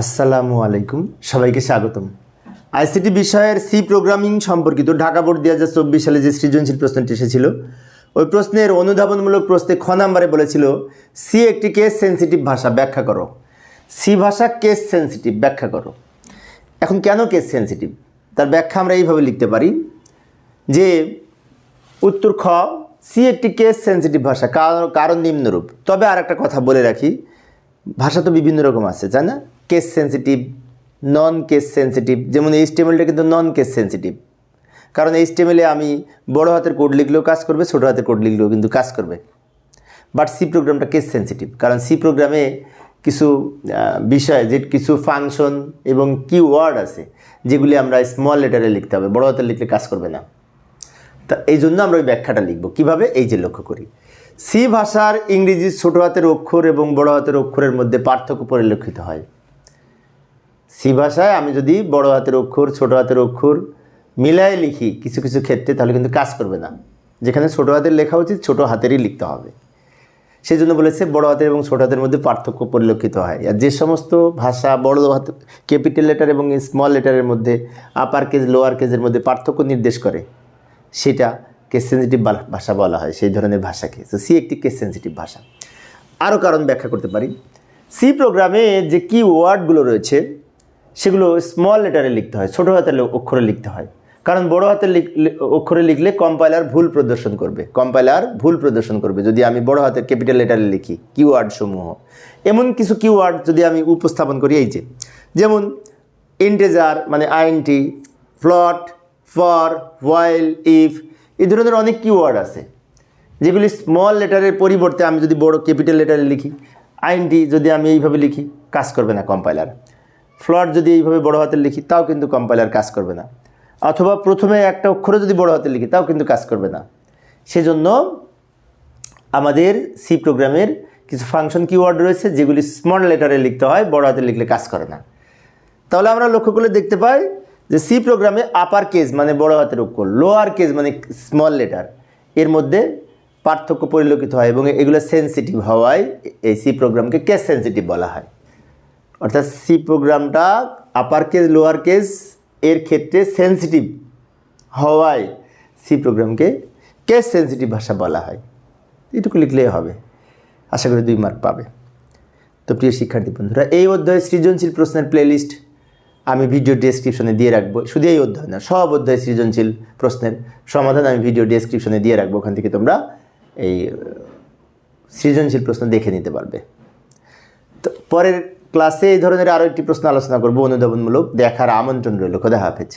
আসসালামু আলাইকুম। সবাইকে স্বাগতম। আইসিটি বিষয়ের সি প্রোগ্রামিং সম্পর্কিত ঢাকা বোর্ড দুই হাজার চব্বিশ সালে যে সৃজনশীল প্রশ্নটি এসেছিল, ওই প্রশ্নের অনুধাবনমূলক প্রশ্নে খ নাম্বারে বলেছিল, সি একটি কেস সেন্সিটিভ ভাষা, ব্যাখ্যা করো। সি ভাষা কেস সেন্সিটিভ ব্যাখ্যা করো। এখন কেন কেস সেন্সিটিভ তার ব্যাখ্যা আমরা এইভাবে লিখতে পারি যে, উত্তর খ, সি একটি কেস সেন্সিটিভ ভাষা, কারণ কারণ নিম্নরূপ। তবে আর একটা কথা বলে রাখি ভাষা তো বিভিন্ন রকম আছে, তাই না? Case sensitive non case sensitive যেমন এই স্টেমেলটা কিন্তু নন কেস সেন্সিটিভ কারণ এই স্টেমেলে আমি বড় হাতের কোড লিখলেও কাজ করবে, ছোটো হাতের কোড লিখলেও কিন্তু কাজ করবে। বাট সি প্রোগ্রামটা কেস সেন্সিটিভ কারণ সি প্রোগ্রামে কিছু বিষয়, যে কিছু ফাংশন এবং কি ওয়ার্ড আছে, যেগুলি আমরা স্মল লেটারে লিখতে হবে, বড় হাতে লিখলে কাজ করবে না। তা এই জন্য আমরা ওই ব্যাখ্যাটা লিখব। কীভাবে? এই যে লক্ষ্য করি। সি ভাষার ইংরেজি ছোট হাতের অক্ষর এবং বড় হাতের অক্ষরের মধ্যে পার্থক্য পরিলক্ষিত হয়। সি ভাষায় আমি যদি বড় হাতের অক্ষর, ছোট হাতের অক্ষর মিলায় লিখি কিছু কিছু ক্ষেত্রে, তাহলে কিন্তু কাজ করবে না। যেখানে ছোট হাতের লেখা উচিত, ছোট হাতেরই লিখতে হবে। সেই জন্য বলেছে বড় হাতের এবং ছোট হাতের মধ্যে পার্থক্য পরিলক্ষিত হয়। আর যে সমস্ত ভাষা বড় হাত, ক্যাপিটাল লেটার এবং স্মল লেটারের মধ্যে আপার কেজ লোয়ার কেজের মধ্যে পার্থক্য নির্দেশ করে, সেটা কেস সেন্সিটিভ ভাষা বলা হয়, সেই ধরনের ভাষাকে। তো সি একটি কেস সেন্সিটিভ ভাষা। আরও কারণ ব্যাখ্যা করতে পারি। সি প্রোগ্রামে যে কি ওয়ার্ডগুলো রয়েছে, সেগুলো স্মল লেটারে লিখতে হয়, ছোটো হাতের অক্ষরে লিখতে হয়। কারণ বড় হাতের অক্ষরে লিখলে কম্পাইলার ভুল প্রদর্শন করবে। কম্পাইলার ভুল প্রদর্শন করবে। যদি আমি বড় হাতের ক্যাপিটাল লেটারে লিখি কিওয়ার্ড সমূহ। এমন কিছু কিওয়ার্ড যদি আমি উপস্থাপন করি, এই যে, যেমন ইন্টেজার মানে আইএনটি ফ্লট ফর ওয়াইল ইফ এই ধরনের অনেক কিওয়ার্ড আছে, যেগুলি স্মল লেটারের পরিবর্তে আমি যদি বড় ক্যাপিটাল লেটারে লিখি আইনটি যদি আমি এইভাবে লিখি, কাজ করবে না কম্পাইলার ফ্লট যদি এইভাবে বড় হাতের লিখি, তাও কিন্তু কম্পাইলার কাজ করবে না। অথবা প্রথমে একটা অক্ষরে যদি বড় হাতে লিখি, তাও কিন্তু কাজ করবে না। সেজন্য আমাদের সি প্রোগ্রামের কিছু ফাংশন কিওয়ার্ড রয়েছে, যেগুলি স্মল লেটারে লিখতে হয়, বড় হাতে লিখলে কাজ করে না। তাহলে আমরা লক্ষ্য করলে দেখতে পাই যে সি প্রোগ্রামে আপার কেস মানে বড় হাতের অক্ষর লোয়ার কেস মানে স্মল লেটার এর মধ্যে পার্থক্য পরিলক্ষিত হয় এবং এগুলো সেন্সিটিভ হওয়ায় এই সি প্রোগ্রামকে কেস সেন্সিটিভ বলা হয়। অর্থাৎ সি প্রোগ্রামটা আপার কেস লোয়ার কেস এর ক্ষেত্রে সেন্সিটিভ হওয়ায় সি প্রোগ্রামকে কেস সেন্সিটিভ ভাষা বলা হয়। এটুকু লিখলেই হবে। আশা করি দুই মার্ক পাবে। তো প্রিয় শিক্ষার্থী বন্ধুরা, এই অধ্যায়ে সৃজনশীল প্রশ্নের প্লেলিস্ট আমি ভিডিও ডেসক্রিপশনে দিয়ে রাখব। শুধু এই অধ্যায় না, সব অধ্যায় সৃজনশীল প্রশ্নের সমাধান আমি ভিডিও ডেসক্রিপশনে দিয়ে রাখব। ওখান থেকে তোমরা এই সৃজনশীল প্রশ্ন দেখে নিতে পারবে। তো পরের ক্লাসে এই ধরনের আরও একটি প্রশ্ন আলোচনা করব, অনুধাবনমূলক, দেখার আমন্ত্রণ রইল। খোদা হাফেজ।